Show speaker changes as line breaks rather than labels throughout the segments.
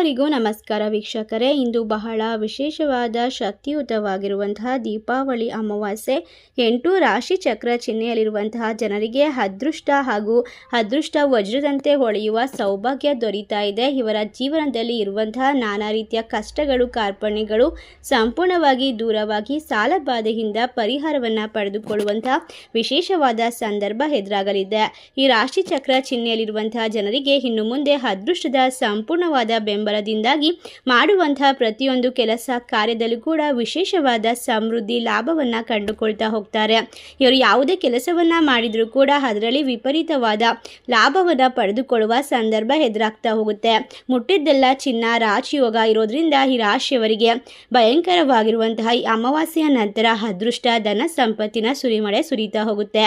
ಎಲ್ಲರಿಗೂ ನಮಸ್ಕಾರ ವೀಕ್ಷಕರೇ. ಇಂದು ಬಹಳ ವಿಶೇಷವಾದ ಶಕ್ತಿಯುತವಾಗಿರುವಂತಹ ದೀಪಾವಳಿ ಅಮಾವಾಸ್ಯೆ. ಎಂಟು ರಾಶಿ ಚಕ್ರ ಚಿಹ್ನೆಯಲ್ಲಿರುವಂತಹ ಜನರಿಗೆ ಅದೃಷ್ಟ ಹಾಗೂ ಅದೃಷ್ಟ ವಜ್ರದಂತೆ ಹೊಳೆಯುವ ಸೌಭಾಗ್ಯ ದೊರೀತಾ ಇದೆ. ಇವರ ಜೀವನದಲ್ಲಿ ಇರುವಂತಹ ನಾನಾ ರೀತಿಯ ಕಷ್ಟಗಳು, ಕಾರ್ಪಣ್ಯಗಳು ಸಂಪೂರ್ಣವಾಗಿ ದೂರವಾಗಿ ಸಾಲಬಾಧೆಯಿಂದ ಪರಿಹಾರವನ್ನು ಪಡೆದುಕೊಳ್ಳುವಂತಹ ವಿಶೇಷವಾದ ಸಂದರ್ಭ ಎದುರಾಗಲಿದೆ. ಈ ರಾಶಿ ಚಕ್ರ ಚಿಹ್ನೆಯಲ್ಲಿರುವಂತಹ ಜನರಿಗೆ ಇನ್ನು ಮುಂದೆ ಅದೃಷ್ಟದ ಸಂಪೂರ್ಣವಾದ ಬೆಂಬಲದಿಂದಾಗಿ ಮಾಡುವಂತಹ ಪ್ರತಿಯೊಂದು ಕೆಲಸ ಕಾರ್ಯದಲ್ಲೂ ಕೂಡ ವಿಶೇಷವಾದ ಸಮೃದ್ಧಿ ಲಾಭವನ್ನು ಕಂಡುಕೊಳ್ತಾ ಹೋಗ್ತಾರೆ. ಇವರು ಯಾವುದೇ ಕೆಲಸವನ್ನ ಮಾಡಿದರೂ ಕೂಡ ಅದರಲ್ಲಿ ವಿಪರೀತವಾದ ಲಾಭವನ್ನು ಪಡೆದುಕೊಳ್ಳುವ ಸಂದರ್ಭ ಎದುರಾಗ್ತಾ ಹೋಗುತ್ತೆ. ಮುಟ್ಟಿದ್ದೆಲ್ಲ ಚಿನ್ನ, ರಾಜಯೋಗ ಇರೋದ್ರಿಂದ ಈ ರಾಶಿಯವರಿಗೆ ಭಯಂಕರವಾಗಿರುವಂತಹ ಈ ಅಮಾವಾಸ್ಯೆಯ ನಂತರ ಅದೃಷ್ಟ, ಧನ ಸಂಪತ್ತಿನ ಸುರಿಮಳೆ ಸುರಿತಾ ಹೋಗುತ್ತೆ.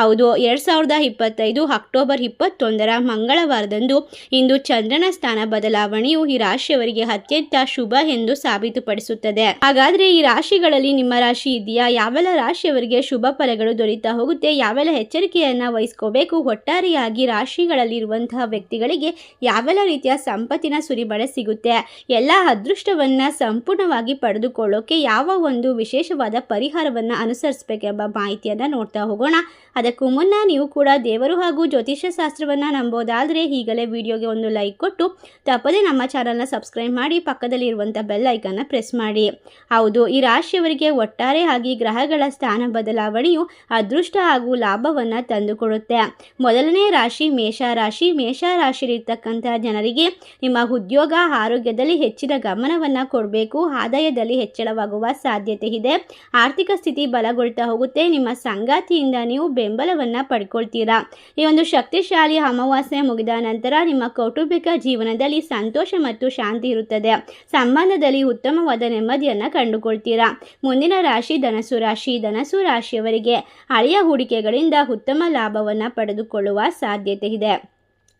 ಹೌದು, ಎರಡು ಸಾವಿರದ ಇಪ್ಪತ್ತೈದು ಅಕ್ಟೋಬರ್ ಇಪ್ಪತ್ತೊಂದರ ಮಂಗಳವಾರದಂದು ಇಂದು ಚಂದ್ರನ ಸ್ಥಾನ ಬದಲಾವಣೆಯು ಈ ರಾಶಿಯವರಿಗೆ ಅತ್ಯಂತ ಶುಭ ಎಂದು ಸಾಬೀತುಪಡಿಸುತ್ತದೆ. ಹಾಗಾದ್ರೆ ಈ ರಾಶಿಗಳಲ್ಲಿ ನಿಮ್ಮ ರಾಶಿ ಇದೆಯಾ? ಯಾವೆಲ್ಲ ರಾಶಿಯವರಿಗೆ ಶುಭ ಫಲಗಳು ದೊರೀತಾ ಹೋಗುತ್ತೆ? ಯಾವೆಲ್ಲ ಎಚ್ಚರಿಕೆಯನ್ನ ವಹಿಸ್ಕೋಬೇಕು? ಒಟ್ಟಾರೆಯಾಗಿ ರಾಶಿಗಳಲ್ಲಿ ಇರುವಂತಹ ವ್ಯಕ್ತಿಗಳಿಗೆ ಯಾವೆಲ್ಲ ರೀತಿಯ ಸಂಪತ್ತಿನ ಸುರಿಬಳೆ ಸಿಗುತ್ತೆ? ಎಲ್ಲ ಅದೃಷ್ಟವನ್ನ ಸಂಪೂರ್ಣವಾಗಿ ಪಡೆದುಕೊಳ್ಳೋಕೆ ಯಾವ ಒಂದು ವಿಶೇಷವಾದ ಪರಿಹಾರವನ್ನ ಅನುಸರಿಸಬೇಕೆಂಬ ಮಾಹಿತಿಯನ್ನ ನೋಡ್ತಾ ಹೋಗೋಣ. ಅದಕ್ಕೂ ಮುನ್ನ ನೀವು ಕೂಡ ದೇವರು ಹಾಗೂ ಜ್ಯೋತಿಷ್ಯ ಶಾಸ್ತ್ರವನ್ನ ನಂಬೋದಾದ್ರೆ ಈಗಲೇ ವಿಡಿಯೋಗೆ ಒಂದು ಲೈಕ್ ಕೊಟ್ಟು ತಪ್ಪದೆ ನಮ್ಮ ಚಾನಲ್ನ ಸಬ್ಸ್ಕ್ರೈಬ್ ಮಾಡಿ ಪಕ್ಕದಲ್ಲಿರುವಂಥ ಬೆಲ್ ಪ್ರೆಸ್ ಮಾಡಿ. ಹೌದು, ಈ ರಾಶಿಯವರಿಗೆ ಒಟ್ಟಾರೆ ಆಗಿ ಗ್ರಹಗಳ ಸ್ಥಾನ ಬದಲಾವಣೆಯು ಅದೃಷ್ಟ ಹಾಗೂ ಲಾಭವನ್ನು ತಂದುಕೊಡುತ್ತೆ. ಮೊದಲನೇ ರಾಶಿ ಮೇಷ ರಾಶಿ. ಮೇಷ ರಾಶಿಯಲ್ಲಿರ್ತಕ್ಕಂಥ ಜನರಿಗೆ ನಿಮ್ಮ ಉದ್ಯೋಗ, ಆರೋಗ್ಯದಲ್ಲಿ ಹೆಚ್ಚಿನ ಗಮನವನ್ನು ಕೊಡಬೇಕು. ಆದಾಯದಲ್ಲಿ ಹೆಚ್ಚಳವಾಗುವ ಸಾಧ್ಯತೆ ಇದೆ. ಆರ್ಥಿಕ ಸ್ಥಿತಿ ಬಲಗೊಳ್ತಾ ಹೋಗುತ್ತೆ. ನಿಮ್ಮ ಸಂಗಾತಿಯಿಂದ ನೀವು ಬೆಂಬಲವನ್ನು ಪಡ್ಕೊಳ್ತೀರಾ. ಈ ಒಂದು ಶಕ್ತಿಶಾಲಿ ಅಮಾವಾಸ್ಯೆ ಮುಗಿದ ನಂತರ ನಿಮ್ಮ ಕೌಟುಂಬಿಕ ಜೀವನದಲ್ಲಿ ಸಂತೋಷ ಮತ್ತು ಶಾಂತಿ ಇರುತ್ತದೆ. ಸಂಬಂಧದಲ್ಲಿ ಉತ್ತಮವಾದ ನೆಮ್ಮದಿಯನ್ನು ಕಂಡುಕೊಳ್ತೀರಾ? ಮುಂದಿನ ರಾಶಿ ಧನಸು ರಾಶಿ ಧನಸು ರಾಶಿಯವರಿಗೆ ಹಳೆಯ ಹೂಡಿಕೆಗಳಿಂದ ಉತ್ತಮ ಲಾಭವನ್ನು ಪಡೆದುಕೊಳ್ಳುವ ಸಾಧ್ಯತೆ ಇದೆ.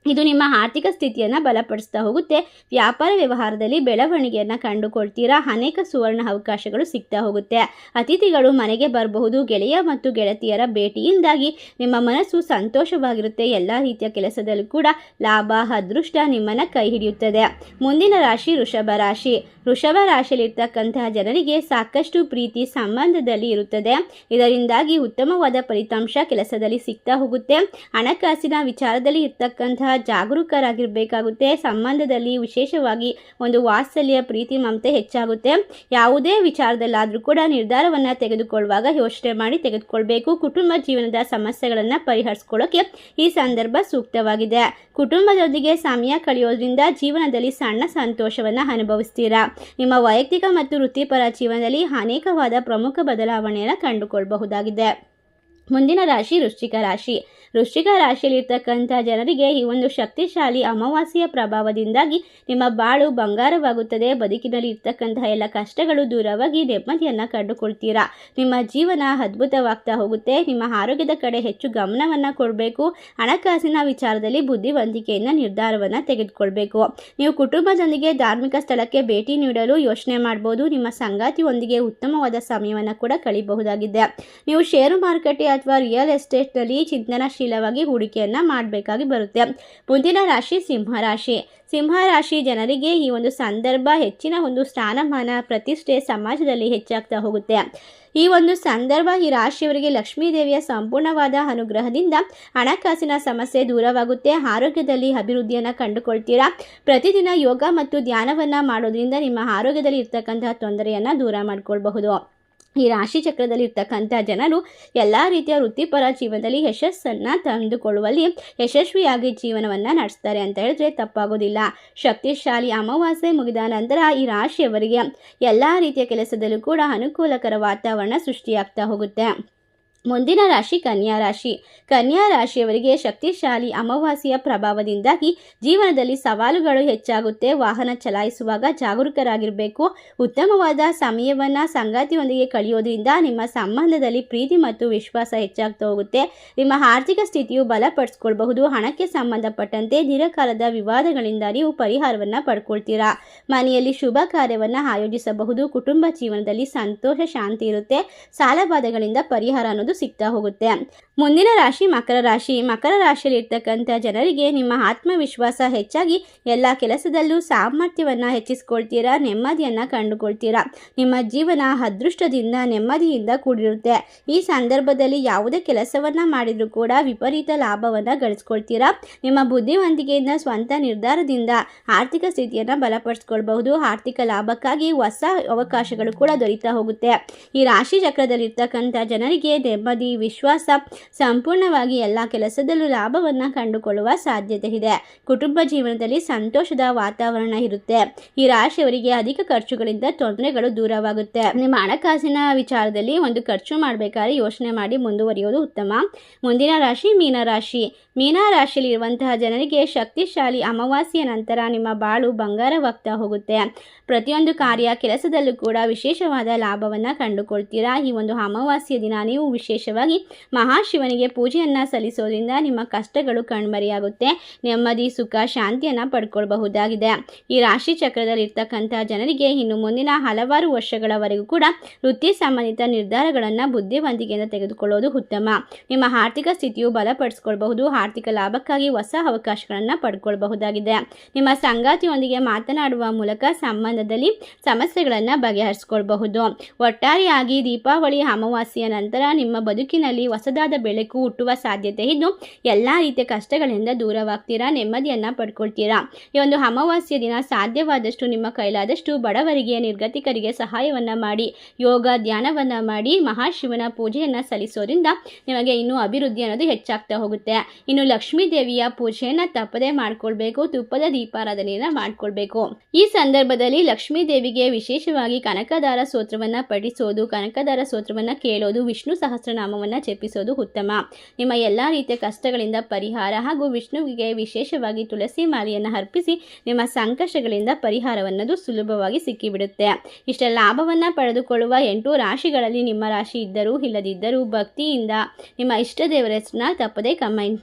ಇದು ನಿಮ್ಮ ಆರ್ಥಿಕ ಸ್ಥಿತಿಯನ್ನು ಬಲಪಡಿಸ್ತಾ ಹೋಗುತ್ತೆ. ವ್ಯಾಪಾರ ವ್ಯವಹಾರದಲ್ಲಿ ಬೆಳವಣಿಗೆಯನ್ನು ಕಂಡುಕೊಳ್ತೀರಾ? ಅನೇಕ ಸುವರ್ಣ ಅವಕಾಶಗಳು ಸಿಗ್ತಾ ಹೋಗುತ್ತೆ. ಅತಿಥಿಗಳು ಮನೆಗೆ ಬರಬಹುದು. ಗೆಳೆಯ ಮತ್ತು ಗೆಳತಿಯರ ಭೇಟಿಯಿಂದಾಗಿ ನಿಮ್ಮ ಮನಸ್ಸು ಸಂತೋಷವಾಗಿರುತ್ತೆ. ಎಲ್ಲ ರೀತಿಯ ಕೆಲಸದಲ್ಲೂ ಕೂಡ ಲಾಭ, ಅದೃಷ್ಟ ನಿಮ್ಮನ್ನು ಕೈ ಹಿಡಿಯುತ್ತದೆ. ಮುಂದಿನ ರಾಶಿ ವೃಷಭ ರಾಶಿ. ವೃಷಭ ರಾಶಿಯಲ್ಲಿರ್ತಕ್ಕಂತಹ ಜನರಿಗೆ ಸಾಕಷ್ಟು ಪ್ರೀತಿ ಸಂಬಂಧದಲ್ಲಿ ಇರುತ್ತದೆ. ಇದರಿಂದಾಗಿ ಉತ್ತಮವಾದ ಫಲಿತಾಂಶ ಕೆಲಸದಲ್ಲಿ ಸಿಗ್ತಾ ಹೋಗುತ್ತೆ. ಹಣಕಾಸಿನ ವಿಚಾರದಲ್ಲಿ ಇರ್ತಕ್ಕಂತಹ ಜಾಗರೂಕರಾಗಿರಬೇಕಾಗುತ್ತೆ. ಸಂಬಂಧದಲ್ಲಿ ವಿಶೇಷವಾಗಿ ಒಂದು ವಾತ್ಸಲ್ಯ, ಪ್ರೀತಿ, ಮಮತೆ ಹೆಚ್ಚಾಗುತ್ತೆ. ಯಾವುದೇ ವಿಚಾರದಲ್ಲಾದರೂ ಕೂಡ ನಿರ್ಧಾರವನ್ನು ತೆಗೆದುಕೊಳ್ಳುವಾಗ ಯೋಚನೆ ಮಾಡಿ ತೆಗೆದುಕೊಳ್ಬೇಕು. ಕುಟುಂಬ ಜೀವನದ ಸಮಸ್ಯೆಗಳನ್ನು ಪರಿಹರಿಸ್ಕೊಳ್ಳೋಕೆ ಈ ಸಂದರ್ಭ ಸೂಕ್ತವಾಗಿದೆ. ಕುಟುಂಬದೊಂದಿಗೆ ಸಮಯ ಕಳೆಯೋದ್ರಿಂದ ಜೀವನದಲ್ಲಿ ಸಣ್ಣ ಸಂತೋಷವನ್ನು ಅನುಭವಿಸ್ತೀರಾ? ನಿಮ್ಮ ವೈಯಕ್ತಿಕ ಮತ್ತು ವೃತ್ತಿಪರ ಜೀವನದಲ್ಲಿ ಅನೇಕವಾದ ಪ್ರಮುಖ ಬದಲಾವಣೆಯನ್ನು ಕಂಡುಕೊಳ್ಳಬಹುದಾಗಿದೆ ಮುಂದಿನ ರಾಶಿ, ವೃಶ್ಚಿಕ ರಾಶಿ. ವೃಶ್ಚಿಕ ರಾಶಿಯಲ್ಲಿರ್ತಕ್ಕಂಥ ಜನರಿಗೆ ಈ ಒಂದು ಶಕ್ತಿಶಾಲಿ ಅಮಾವಾಸ್ಯೆಯ ಪ್ರಭಾವದಿಂದಾಗಿ ನಿಮ್ಮ ಬಾಳು ಬಂಗಾರವಾಗುತ್ತದೆ. ಬದುಕಿನಲ್ಲಿ ಇರ್ತಕ್ಕಂತಹ ಎಲ್ಲ ಕಷ್ಟಗಳು ದೂರವಾಗಿ ನೆಮ್ಮದಿಯನ್ನು ಕಂಡುಕೊಳ್ತೀರಾ. ನಿಮ್ಮ ಜೀವನ ಅದ್ಭುತವಾಗ್ತಾ ಹೋಗುತ್ತೆ. ನಿಮ್ಮ ಆರೋಗ್ಯದ ಕಡೆ ಹೆಚ್ಚು ಗಮನವನ್ನು ಕೊಡಬೇಕು. ಹಣಕಾಸಿನ ವಿಚಾರದಲ್ಲಿ ಬುದ್ಧಿವಂತಿಕೆಯಿಂದ ನಿರ್ಧಾರವನ್ನು ತೆಗೆದುಕೊಳ್ಬೇಕು. ನೀವು ಕುಟುಂಬದೊಂದಿಗೆ ಧಾರ್ಮಿಕ ಸ್ಥಳಕ್ಕೆ ಭೇಟಿ ನೀಡಲು ಯೋಚನೆ ಮಾಡ್ಬೋದು. ನಿಮ್ಮ ಸಂಗಾತಿಯೊಂದಿಗೆ ಉತ್ತಮವಾದ ಸಮಯವನ್ನು ಕೂಡ ಕಳಿಬಹುದಾಗಿದೆ. ನೀವು ಷೇರು ಮಾರುಕಟ್ಟೆ ಅಥವಾ ರಿಯಲ್ ಎಸ್ಟೇಟ್ನಲ್ಲಿ ಚಿಂತನಶೀಲವಾಗಿ ಹೂಡಿಕೆಯನ್ನು ಮಾಡಬೇಕಾಗಿ ಬರುತ್ತೆ. ಮುಂದಿನ ರಾಶಿ ಸಿಂಹರಾಶಿ ಸಿಂಹರಾಶಿ ಜನರಿಗೆ ಈ ಒಂದು ಸಂದರ್ಭ ಹೆಚ್ಚಿನ ಒಂದು ಸ್ಥಾನಮಾನ, ಪ್ರತಿಷ್ಠೆ ಸಮಾಜದಲ್ಲಿ ಹೆಚ್ಚಾಗ್ತಾ ಹೋಗುತ್ತೆ. ಈ ಒಂದು ಸಂದರ್ಭ ಈ ರಾಶಿಯವರಿಗೆ ಲಕ್ಷ್ಮೀ ದೇವಿಯ ಸಂಪೂರ್ಣವಾದ ಅನುಗ್ರಹದಿಂದ ಹಣಕಾಸಿನ ಸಮಸ್ಯೆ ದೂರವಾಗುತ್ತೆ. ಆರೋಗ್ಯದಲ್ಲಿ ಅಭಿವೃದ್ಧಿಯನ್ನು ಕಂಡುಕೊಳ್ತೀರಾ? ಪ್ರತಿದಿನ ಯೋಗ ಮತ್ತು ಧ್ಯಾನವನ್ನು ಮಾಡೋದ್ರಿಂದ ನಿಮ್ಮ ಆರೋಗ್ಯದಲ್ಲಿ ಇರ್ತಕ್ಕಂತಹ ತೊಂದರೆಯನ್ನು ದೂರ ಮಾಡ್ಕೊಳ್ಬಹುದು. ಈ ರಾಶಿ ಚಕ್ರದಲ್ಲಿ ಇರ್ತಕ್ಕಂಥ ಜನರು ಎಲ್ಲ ರೀತಿಯ ವೃತ್ತಿಪರ ಜೀವನದಲ್ಲಿ ಯಶಸ್ಸನ್ನು ತಂದುಕೊಳ್ಳುವಲ್ಲಿ ಯಶಸ್ವಿಯಾಗಿ ಜೀವನವನ್ನು ನಡೆಸ್ತಾರೆ ಅಂತ ಹೇಳಿದ್ರೆ ತಪ್ಪಾಗೋದಿಲ್ಲ. ಶಕ್ತಿಶಾಲಿ ಅಮಾವಾಸ್ಯೆ ಮುಗಿದ ನಂತರ ಈ ರಾಶಿಯವರಿಗೆ ಎಲ್ಲ ರೀತಿಯ ಕೆಲಸದಲ್ಲೂ ಕೂಡ ಅನುಕೂಲಕರ ವಾತಾವರಣ ಸೃಷ್ಟಿಯಾಗ್ತಾ ಹೋಗುತ್ತೆ. ಮುಂದಿನ ರಾಶಿ ಕನ್ಯಾ ರಾಶಿ. ಕನ್ಯಾ ರಾಶಿಯವರಿಗೆ ಶಕ್ತಿಶಾಲಿ, ಅಮಾವಾಸ್ಯೆಯ ಪ್ರಭಾವದಿಂದಾಗಿ ಜೀವನದಲ್ಲಿ ಸವಾಲುಗಳು ಹೆಚ್ಚಾಗುತ್ತೆ. ವಾಹನ ಚಲಾಯಿಸುವಾಗ ಜಾಗರೂಕರಾಗಿರಬೇಕು. ಉತ್ತಮವಾದ ಸಮಯವನ್ನು, ಸಂಗಾತಿಯೊಂದಿಗೆ ಕಳೆಯೋದ್ರಿಂದ ನಿಮ್ಮ ಸಂಬಂಧದಲ್ಲಿ ಪ್ರೀತಿ ಮತ್ತು ವಿಶ್ವಾಸ ಹೆಚ್ಚಾಗ್ತಾ ಹೋಗುತ್ತೆ. ನಿಮ್ಮ ಆರ್ಥಿಕ ಸ್ಥಿತಿಯು ಬಲಪಡಿಸ್ಕೊಳ್ಬಹುದು. ಹಣಕ್ಕೆ ಸಂಬಂಧಪಟ್ಟಂತೆ ದೀರ್ಘಕಾಲದ ವಿವಾದಗಳಿಂದ ನೀವು ಪರಿಹಾರವನ್ನು ಪಡ್ಕೊಳ್ತೀರಾ? ಮನೆಯಲ್ಲಿ ಶುಭ ಕಾರ್ಯವನ್ನು ಆಯೋಜಿಸಬಹುದು. ಕುಟುಂಬ ಜೀವನದಲ್ಲಿ ಸಂತೋಷ, ಶಾಂತಿ ಇರುತ್ತೆ. ಸಾಲಬಾಧೆಗಳಿಂದ ಪರಿಹಾರ ಅನ್ನೋದು ಅನ್ನೋದು ಸಿಗ್ತಾ ಹೋಗುತ್ತೆ. ಮುಂದಿನ ರಾಶಿ ಮಕರ ರಾಶಿ. ಮಕರ ರಾಶಿಯಲ್ಲಿ ಇರ್ತಕ್ಕಂಥ ಜನರಿಗೆ ನಿಮ್ಮ ಆತ್ಮವಿಶ್ವಾಸ ಹೆಚ್ಚಾಗಿ ಎಲ್ಲ ಕೆಲಸದಲ್ಲೂ ಸಾಮರ್ಥ್ಯವನ್ನು ಹೆಚ್ಚಿಸ್ಕೊಳ್ತೀರಾ? ನೆಮ್ಮದಿಯನ್ನು ಕಂಡುಕೊಳ್ತೀರಾ? ನಿಮ್ಮ ಜೀವನ ಅದೃಷ್ಟದಿಂದ, ನೆಮ್ಮದಿಯಿಂದ ಕೂಡಿರುತ್ತೆ. ಈ ಸಂದರ್ಭದಲ್ಲಿ ಯಾವುದೇ ಕೆಲಸವನ್ನು ಮಾಡಿದರೂ ಕೂಡ ವಿಪರೀತ ಲಾಭವನ್ನು ಗಳಿಸ್ಕೊಳ್ತೀರಾ? ನಿಮ್ಮ ಬುದ್ಧಿವಂತಿಕೆಯಿಂದ, ಸ್ವಂತ ನಿರ್ಧಾರದಿಂದ ಆರ್ಥಿಕ ಸ್ಥಿತಿಯನ್ನು ಬಲಪಡಿಸ್ಕೊಳ್ಬಹುದು. ಆರ್ಥಿಕ ಲಾಭಕ್ಕಾಗಿ ಹೊಸ ಅವಕಾಶಗಳು ಕೂಡ ದೊರೀತಾ ಹೋಗುತ್ತೆ. ಈ ರಾಶಿ ಚಕ್ರದಲ್ಲಿರ್ತಕ್ಕಂಥ ಜನರಿಗೆ ನೆಮ್ಮದಿ ವಿಶ್ವಾಸ ಸಂಪೂರ್ಣವಾಗಿ ಎಲ್ಲ ಕೆಲಸದಲ್ಲೂ ಲಾಭವನ್ನು ಕಂಡುಕೊಳ್ಳುವ ಸಾಧ್ಯತೆ ಇದೆ. ಕುಟುಂಬ ಜೀವನದಲ್ಲಿ ಸಂತೋಷದ ವಾತಾವರಣ ಇರುತ್ತೆ. ಈ ರಾಶಿಯವರಿಗೆ ಅಧಿಕ ಖರ್ಚುಗಳಿಂದ ತೊಂದರೆಗಳು ದೂರವಾಗುತ್ತೆ. ನಿಮ್ಮ ಹಣಕಾಸಿನ ವಿಚಾರದಲ್ಲಿ ಒಂದು ಖರ್ಚು ಮಾಡಬೇಕಾದ್ರೆ ಯೋಚನೆ ಮಾಡಿ ಮುಂದುವರಿಯೋದು ಉತ್ತಮ. ಮುಂದಿನ ರಾಶಿ ಮೀನರಾಶಿ. ಮೀನರಾಶಿಯಲ್ಲಿ ಇರುವಂತಹ ಜನರಿಗೆ ಶಕ್ತಿಶಾಲಿ ಅಮಾವಾಸ್ಯೆಯ ನಂತರ ನಿಮ್ಮ ಬಾಳು ಬಂಗಾರವಾಗ್ತಾ ಹೋಗುತ್ತೆ. ಪ್ರತಿಯೊಂದು ಕಾರ್ಯ ಕೆಲಸದಲ್ಲೂ ಕೂಡ ವಿಶೇಷವಾದ ಲಾಭವನ್ನು ಕಂಡುಕೊಳ್ತೀರಾ? ಈ ಒಂದು ಅಮಾವಾಸ್ಯ ದಿನ ನೀವು ವಿಶೇಷವಾಗಿ ಮಹಾಶಿವನಿಗೆ ಪೂಜೆಯನ್ನು ಸಲ್ಲಿಸೋದ್ರಿಂದ ನಿಮ್ಮ ಕಷ್ಟಗಳು ಕಣ್ಮರೆಯಾಗುತ್ತೆ. ನೆಮ್ಮದಿ, ಸುಖ, ಶಾಂತಿಯನ್ನು ಪಡ್ಕೊಳ್ಬಹುದಾಗಿದೆ. ಈ ರಾಶಿ ಚಕ್ರದಲ್ಲಿರ್ತಕ್ಕಂಥ ಜನರಿಗೆ ಇನ್ನು ಮುಂದಿನ ಹಲವಾರು ವರ್ಷಗಳವರೆಗೂ ಕೂಡ ವೃತ್ತಿ ಸಂಬಂಧಿತ ನಿರ್ಧಾರಗಳನ್ನು ಬುದ್ಧಿವಂತಿಕೆಯಿಂದ ತೆಗೆದುಕೊಳ್ಳೋದು ಉತ್ತಮ. ನಿಮ್ಮ ಆರ್ಥಿಕ ಸ್ಥಿತಿಯು ಬಲಪಡಿಸ್ಕೊಳ್ಬಹುದು. ಆರ್ಥಿಕ ಲಾಭಕ್ಕಾಗಿ ಹೊಸ ಅವಕಾಶಗಳನ್ನು ಪಡ್ಕೊಳ್ಬಹುದಾಗಿದೆ. ನಿಮ್ಮ ಸಂಗಾತಿಯೊಂದಿಗೆ ಮಾತನಾಡುವ ಮೂಲಕ ಸಂಬಂಧದಲ್ಲಿ ಸಮಸ್ಯೆಗಳನ್ನು ಬಗೆಹರಿಸ್ಕೊಳ್ಬಹುದು. ಒಟ್ಟಾರೆಯಾಗಿ ದೀಪಾವಳಿ ಅಮಾವಾಸ್ಯೆಯ ನಂತರ ನಿಮ್ಮ ಬದುಕಿನಲ್ಲಿ ಹೊಸದಾದ ಬೆಳಕು ಹುಟ್ಟುವ ಸಾಧ್ಯತೆ ಇದ್ದು, ಎಲ್ಲ ರೀತಿಯ ಕಷ್ಟಗಳಿಂದ ದೂರವಾಗ್ತೀರಾ? ನೆಮ್ಮದಿಯನ್ನು ಪಡ್ಕೊಳ್ತೀರಾ? ಈ ಒಂದು ಅಮಾವಾಸ್ಯೆ ದಿನ ಸಾಧ್ಯವಾದಷ್ಟು ನಿಮ್ಮ ಕೈಲಾದಷ್ಟು ಬಡವರಿಗೆ, ನಿರ್ಗತಿಕರಿಗೆ ಸಹಾಯವನ್ನು ಮಾಡಿ, ಯೋಗ, ಧ್ಯಾನವನ್ನು ಮಾಡಿ ಮಹಾಶಿವನ ಪೂಜೆಯನ್ನು ಸಲ್ಲಿಸೋದ್ರಿಂದ ನಿಮಗೆ ಇನ್ನೂ ಅಭಿವೃದ್ಧಿ ಅನ್ನೋದು ಹೆಚ್ಚಾಗ್ತಾ ಹೋಗುತ್ತೆ. ಇನ್ನು ಲಕ್ಷ್ಮೀ ದೇವಿಯ ಪೂಜೆಯನ್ನು ತಪ್ಪದೇ ಮಾಡ್ಕೊಳ್ಬೇಕು, ತುಪ್ಪದ ದೀಪಾರಾಧನೆಯನ್ನು ಮಾಡ್ಕೊಳ್ಬೇಕು. ಈ ಸಂದರ್ಭದಲ್ಲಿ ಲಕ್ಷ್ಮೀ ದೇವಿಗೆ ವಿಶೇಷವಾಗಿ ಕನಕದಾರ ಸ್ತೋತ್ರವನ್ನು ಪಠಿಸೋದು, ಕನಕದಾರ ಸ್ತೋತ್ರವನ್ನು ಕೇಳೋದು, ವಿಷ್ಣು ಸಹಸ್ರನಾಮವನ್ನು ಜಪಿಸೋದು ಉತ್ತಮ. ನಿಮ್ಮ ಎಲ್ಲ ರೀತಿಯ ಕಷ್ಟಗಳಿಂದ ಪರಿಹಾರ ಹಾಗೂ ವಿಷ್ಣುವಿಗೆ ವಿಶೇಷವಾಗಿ ತುಳಸಿ ಮಾಲೆಯನ್ನು ಅರ್ಪಿಸಿ ನಿಮ್ಮ ಸಂಕಷ್ಟಗಳಿಂದ ಪರಿಹಾರವನ್ನದು ಸುಲಭವಾಗಿ ಸಿಕ್ಕಿಬಿಡುತ್ತೆ. ಇಷ್ಟ ಲಾಭವನ್ನು ಪಡೆದುಕೊಳ್ಳುವ ಎಂಟು ರಾಶಿಗಳಲ್ಲಿ ನಿಮ್ಮ ರಾಶಿ ಇದ್ದರೂ, ಇಲ್ಲದಿದ್ದರೂ ಭಕ್ತಿಯಿಂದ ನಿಮ್ಮ ಇಷ್ಟ ದೇವರ ಹೆಸರನ್ನ ತಪ್ಪದೇ ಕಮೆಂಟ್